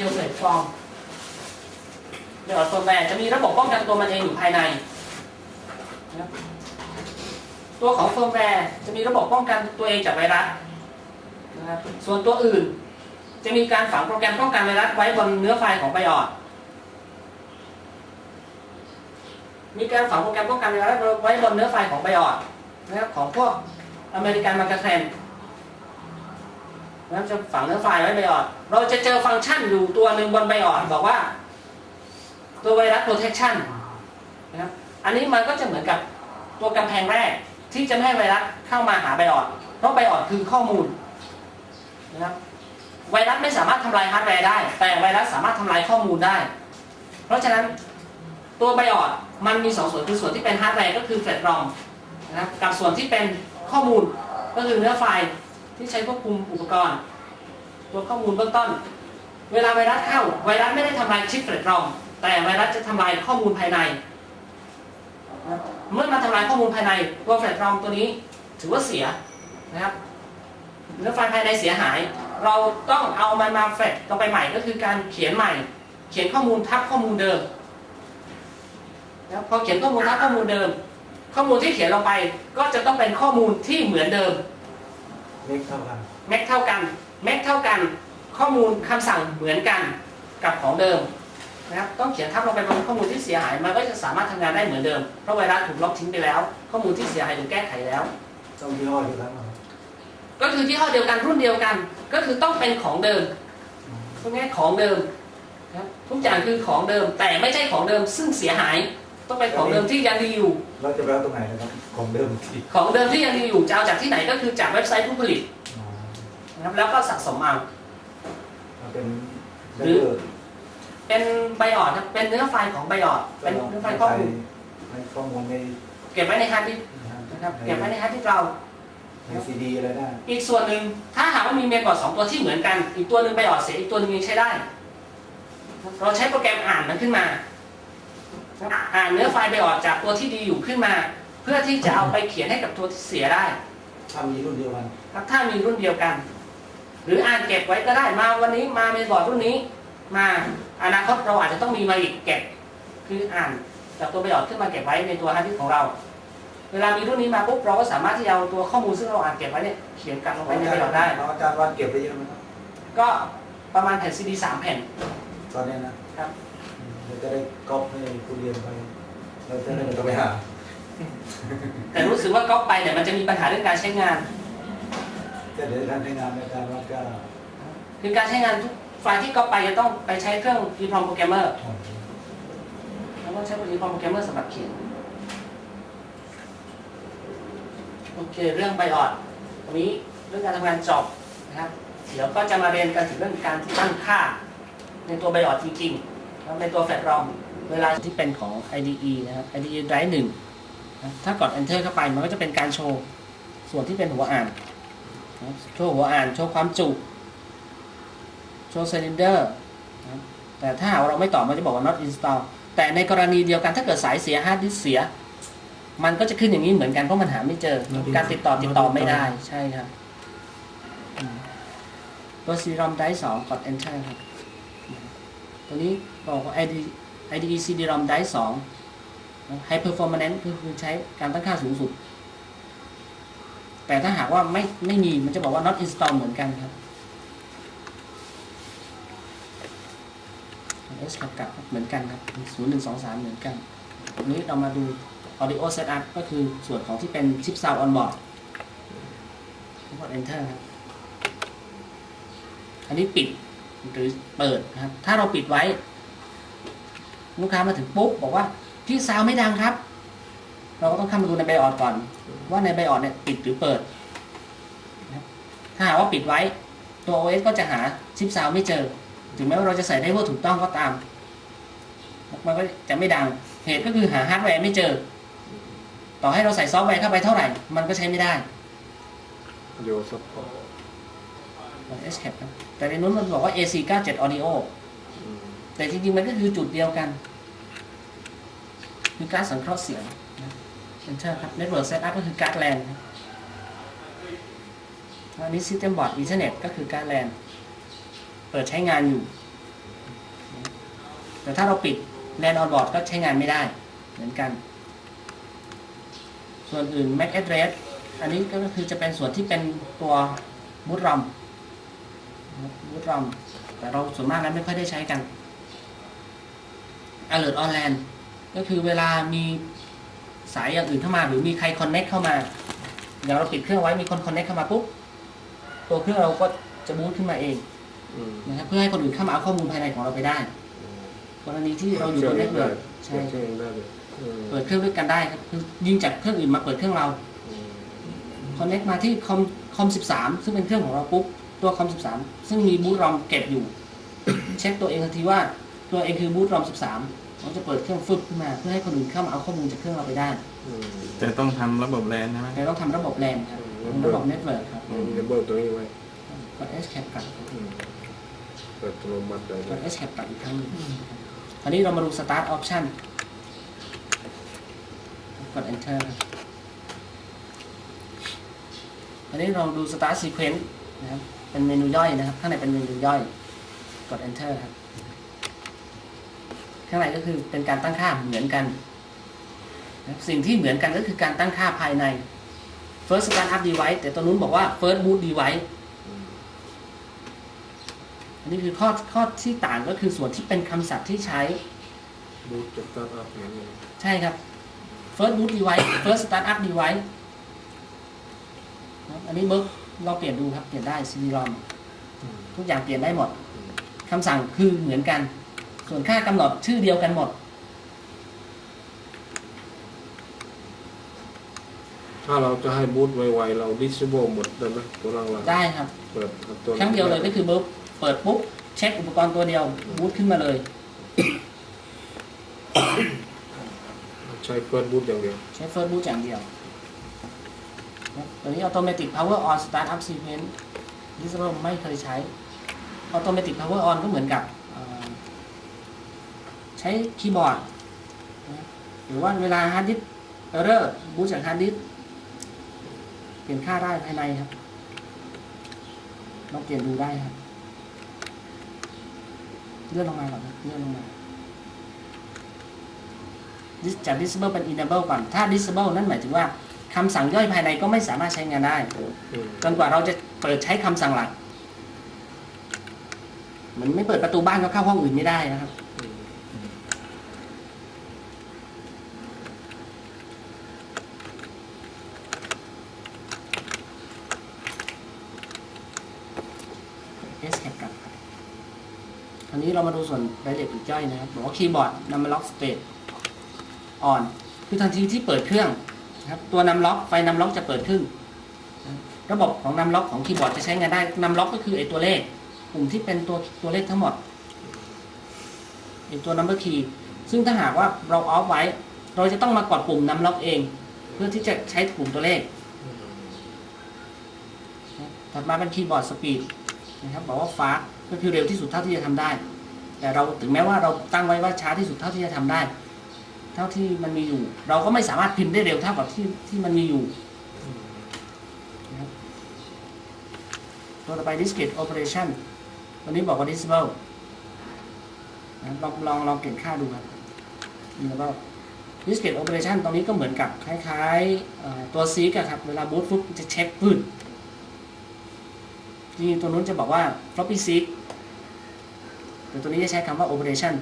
Intel Platform ไบออดเฟิร์มแวร์จะมีระบบป้องกันตัวมันเองอยู่ภายใน ตัวของเฟิร์มแวร์จะมีระบบป้องกันตัวเองจากไวรัสนะครับส่วนตัวอื่น จะมีการฝังโปรแกรมป้องกันไวรัสไว้บนเนื้อไฟล์ของไบออดมีการฝังโปรแกรมป้องกันไวรัสไว้บนเนื้อไฟล์ของไบออดนะครับของพวกอเมริกันมาร์กเทรน นะครับจะฝังเนื้อไฟล์ไว้ไบออดเราจะเจอฟังก์ชันอยู่ตัวหนึ่งบนไบออดบอกว่า ตัวไวรัส protection นะครับอันนี้มันก็จะเหมือนกับตัวกำแพงแรกที่จะไม่ให้ไวรัสเข้ามาหาไบออดเพราะไบออดคือข้อมูลนะครับไวรัสไม่สามารถทำลายฮาร์ดแวร์ได้ แต่ไวรัสสามารถทำลายข้อมูลได้ เพราะฉะนั้นตัวไบออดมันมีสองส่วนคือส่วนที่เป็นฮาร์ดแวร์ก็คือแฟลชรอมนะครับกับส่วนที่เป็นข้อมูลก็คือเนื้อไฟล์ที่ใช้ควบคุมอุปกรณ์ ตัวข้อมูลเบื้องต้น เวลาไวรัสเข้า ไวรัสไม่ได้ทำลายชิปแฟลชรอมแต่ไวรัสจะทำลายข้อมูลภายใน เมื่อมาทำลายข้อมูลภายในตัวแฟลชรอมตัวนี้ถือว่าเสียนะครับเนื้อไฟล์ภายในเสียหาย เราต้องเอามันมาแฟลชลงไปใหม่ก็คือการเขียนใหม่ เขียนข้อมูลทับข้อมูลเดิมนะครับพอเขียนข้อมูลทับข้อมูลเดิม ข้อมูลที่เขียนลงไปก็จะต้องเป็นข้อมูลที่เหมือนเดิม เล็กเท่ากันแม็กเท่ากันแม็กเท่ากัน ข้อมูลคำสั่งเหมือนกันกับของเดิมนะครับต้องเขียนทับลงไปบนข้อมูลที่เสียหายมันก็จะสามารถทำงานได้เหมือนเดิมเพราะไวรัสถูกลบทิ้งไปแล้ว ข้อมูลที่เสียหายถูกแก้ไขแล้วต้องยี่ห้อเดียวกันเหรอก็คือที่ห้อเดียวกันรุ่นเดียวกัน ก็คือต้องเป็นของเดิมพูดง่ายๆของเดิมนะครับทุกอย่างคือของเดิมแต่ไม่ใช่ของเดิมซึ่งเสียหาย ต้องเป็นของเดิมที่ยังดีอยู่ เราจะไปเอาตรงไหนนะครับของเดิมที่ของเดิมที่ยังดีอยู่จะเอาจากที่ไหนก็คือจากเว็บไซต์ผู้ผลิตอ๋อนะครับแล้วก็สะสมเอามันเป็นหรือเป็นไบออดครับเป็นเนื้อไฟล์ของไบออดเป็นเนื้อไฟล์ข้อมูลในข้อมูลในเก็บไว้ในฮาร์ดดิสก์นะครับเก็บไว้ในฮาร์ดดิสก์เราในซีดีอะไรได้อีกส่วนหนึ่งถ้าหากว่ามีเมนบอร์ดสองตัวที่เหมือนกัน อีกตัวหนึ่งไบออดเสียอีกตัวหนึงยังใช้ได้ เราใช้โปรแกรมอ่านมันขึ้นมา อ่านเนื้อไฟล์ไบออดจากตัวที่ดีอยู่ขึ้นมา เพื่อที่จะเอาไปเขียนให้กับตัวที่เสียได้ถ้ามีรุ่นเดียวกันครับถ้ามีรุ่นเดียวกัน หรืออ่านเก็บไว้ก็ได้มาวันนี้มาเมนบอร์ดรุ่นนี้ มาอนาคตเราอาจจะต้องมีมาอีกเก็บ คืออ่านจากตัวประโยชน์ขึ้นมาเก็บไว้ในตัวฮาร์ดดิสก์ของเรา เวลามีรุ่นนี้มาปุ๊บเราก็สามารถที่จะเอาตัวข้อมูลซึ่งเราอ่านเก็บไว้เนี่ยเขียนกลับลงไปในประโยชน์ได้เอาอาจารย์วันเก็บไปเยอะไหมครับก็ประมาณแผ่นซีดีสามแผ่นตอนนี้นะครับ เราจะได้ก๊อปให้ผู้เรียนไปเราจะได้ไม่ต้องไปหาแต่รู้สึกว่าก๊อปไปเนี่ยมันจะมีปัญหาเรื่องการใช้งานแต่เดี๋ยวการใช้งานในการวัดก็คือการใช้งานทุกไฟล์ที่ก๊อปไปจะต้องไปใช้เครื่อง EEPROM Programmer แล้วก็ใช้ EEPROM Programmer สำหรับเขียนโอเคเรื่องไบออดตรงนี้เรื่องการทำงานจบนะครับเดี๋ยวก็จะมาเรียนกันถึงเรื่องการตั้งค่าในตัวไบออดจริงๆแล้ว ในตัวแฟลชรอมเวลาที่เป็นของ IDE นะครับ IDE Drive 1นะถ้ากด Enter เข้าไปมันก็จะเป็นการโชว์ ส่วนที่เป็นหัวอ่านนะครับโชว์หัวอ่าน โชว์ความจุ โชว์ cylinder นะครับแต่ถ้าหากว่าเราไม่ตอบมันจะบอกว่า not install แต่ในกรณีเดียวกันถ้าเกิดสายเสีย hard disk เสีย มันก็จะขึ้นอย่างนี้เหมือนกันเพราะมันหาไม่เจอ การติดต่อติดต่อไม่ได้ใช่ครับอืมตัว CD-ROM drive 2กด enter ครับ ตัวนี้บอกว่า ID IDE CD-ROM drive 2 high performance ก็คือใช้การตั้งค่าสูงสุด แต่ถ้าหากว่าไม่ไม่มีมันจะบอกว่า not install เหมือนกันครับ S กับกับเหมือนกันครับ0 1 2 3 เหมือนกันอันนี้เรามาดู audio setup ก็คือส่วนของที่เป็นชิป sound on board กด enter ครับ อันนี้ปิด หรือเปิดนะครับ ถ้าเราปิดไว้ ลูกค้ามาถึงปุ๊บบอกว่าพี่ซาวไม่ดังครับ เราก็ต้องเข้ามาดูในไบออดก่อน ว่าในไบออดเนี่ยปิดหรือเปิด ถ้าหากว่าปิดไว้ตัว OS ก็จะหาชิปซาวไม่เจอ ถึงแม้ว่าเราจะใส่ไดเวอร์ถูกต้องก็ตาม มันก็จะไม่ดัง เหตุก็คือหาฮาร์ดแวร์ไม่เจอ ต่อให้เราใส่ซอฟต์แวร์เข้าไปเท่าไหร่ มันก็ใช้ไม่ได้โยสปอร์ ต S cap ครับแต่ในนู้นมันบอกว่า AC 97 audio แต่จริงๆ มันก็คือจุดเดียวกัน คือการดสังเคราะห์เสียงนะเอนเตอร์ครับ Network Setup ก็คือการ์ดแลนครับอันนี้ System Board Ethernet ก็คือการ์ดแลนเปิดใช้งานอยู่ แต่ถ้าเราปิด LAN on board ก็ใช้งานไม่ได้ เหมือนกัน ส่วนอื่น MAC address อันนี้ก็คือจะเป็นส่วนที่เป็นตัวบูตรอม บูตรอมแต่เราส่วนมากแล้วไม่ค่อยได้ใช้กัน alert on LAN ก็คือเวลามีสายอย่างอื่นเข้ามาหรือมีใคร connect เข้ามาอย่างเราปิดเครื่องไว้มีคน connect เข้ามาปุ๊บตัวเครื่องเราก็จะบูตขึ้นมาเองอืมนะครับเพื่อให้คนอื่นเข้ามาเอาข้อมูลภายในของเราไปได้กรณีที่เราอยู่บนเน็ตเวิร์กใช่เครื่องได้เลยอืมเปิดเครื่องด้วยกันได้ครับคือยิงจากเครื่องอื่นมาเปิดเครื่องเราอืมคอนเน็กมาที่คอมคอม13ซึ่งเป็นเครื่องของเราปุ๊บ ตัวคอม13ซึ่งมีบูตรอมเก็บอยู่ เช็คตัวเองทันทีว่าตัวเองคือบูตรอม13เราจะเปิดเครื่องฟึบขึ้นมา เพื่อให้คนอื่นเข้ามาเอาข้อมูลจากเครื่องเราไปได้อืมแต่ต้องทำระบบแลนใช่ไหมแต่ต้องทำระบบแลนครับอืมระบบเน็ตเวิร์กครับอืมจะเบิกตัวนี้ไว้กด S cap กลับอืมเปิดอัตโนมัติเลยกด นะ S cap กลับอีกครั้งหนึงคราวนี้เรามาดู start option กด enter ครับอันนี้เราดู start sequence นะครับ เป็นเมนูย่อยนะครับ ข้างในเป็นเมนูย่อย กด enter ครับ ข้างในก็คือเป็นการตั้งค่าเหมือนกันนะครับสิ่งที่เหมือนกันก็คือการตั้งค่าภายใน first start up device แต่ตัวนู้นบอกว่า first boot device อืมอันนี้คือข้อข้อที่ต่างก็คือส่วนที่เป็นคำศัพท์ที่ใช้บูทจะตั้งอัพอย่างนี้ใช่ครับ first boot device first start up device นะครับอันนี้เบิร์ก เราเปลี่ยนดูครับเปลี่ยนได้ CD-ROM อืมทุกอย่างเปลี่ยนได้หมดอืมคำสั่งคือเหมือนกัน ส่วนค่ากำหนดชื่อเดียวกันหมดถ้าเราจะให้บูทไวๆเรา disable หมดได้ไหมตัวล่างๆได้ครับเปิดตัวครั้งเดียวเลยก็คือเบิร์กเปิดปุ๊บเช็คอุปกรณ์ตัวเดียวบูตขึ้นมาเลยใช้เฟิร์สบูทอย่างเดียวใช้ first boot อย่างเดียวนะครับ ตัวนี้ automatic power on start up sequence disable ไม่เคยใช้ automatic power on ก็เหมือนกับใช้คีย์บอร์ด หรือว่าเวลาฮาร์ดดิสก์ error บูตจากฮาร์ดดิสก์เปลี่ยนค่าได้ภายในครับลองเปลี่ยนดูได้ครับ เลื่อนลงมาก่อนนะเลื่อนลงมาจาก disable เป็น enable ก่อน ถ้า disable นั่นหมายถึงว่า คำสั่งย่อยภายในก็ไม่สามารถใช้งานได้อืมจนกว่าเราจะเปิดใช้คำสั่งหลักเหมือนไม่เปิดประตูบ้านก็เข้าห้องอื่นไม่ได้นะครับอืม S cap กลับครับคราวนี้เรามาดูส่วนรายละเอียดปลีกย่อยนะครับบอกว่าคีย์บอร์ดนำมาล็อกสเต e อ่อนคือทันทีที่เปิดเครื่องนะ ครับตัวนำล็อกไฟนำล็อกจะเปิดขึ้น ระบบของนำล็อกของคีย์บอร์ดจะใช้งานได้นำล็อกก็คือไอตัวเลขกลุ่มที่เป็นตัวตัวเลขทั้งหมดไอตัว number key ซึ่งถ้าหากว่าเราออฟไว้ เราจะต้องมากดปุ่มนำล็อกเอง เพื่อที่จะใช้กลุ่มตัวเลขถัดมาเป็นคีย์บอร์ดสปีดนะครับบอกว่าฟาก็คือเร็วที่สุดเท่าที่จะทำได้ แต่เราถึงแม้ว่าเราตั้งไว้ว่าช้าที่สุดเท่าที่จะทำได้ เท่าที่มันมีอยู่ เราก็ไม่สามารถพิมพ์ได้เร็วเท่ากับที่ที่มันมีอยู่ตัวต่อไป discrete operation ตัวนี้บอกว่า disable นะครับลองลองลองเก็บค่าดูครับ disable discrete operation ตรงนี้ก็เหมือนกับคล้ายๆตัว seek ครับ เวลา boot ปุ๊บจะเช็คพื้นจริงๆตัวนู้นจะบอกว่า floppy seek แต่ตัวนี้จะใช้คำว่า operation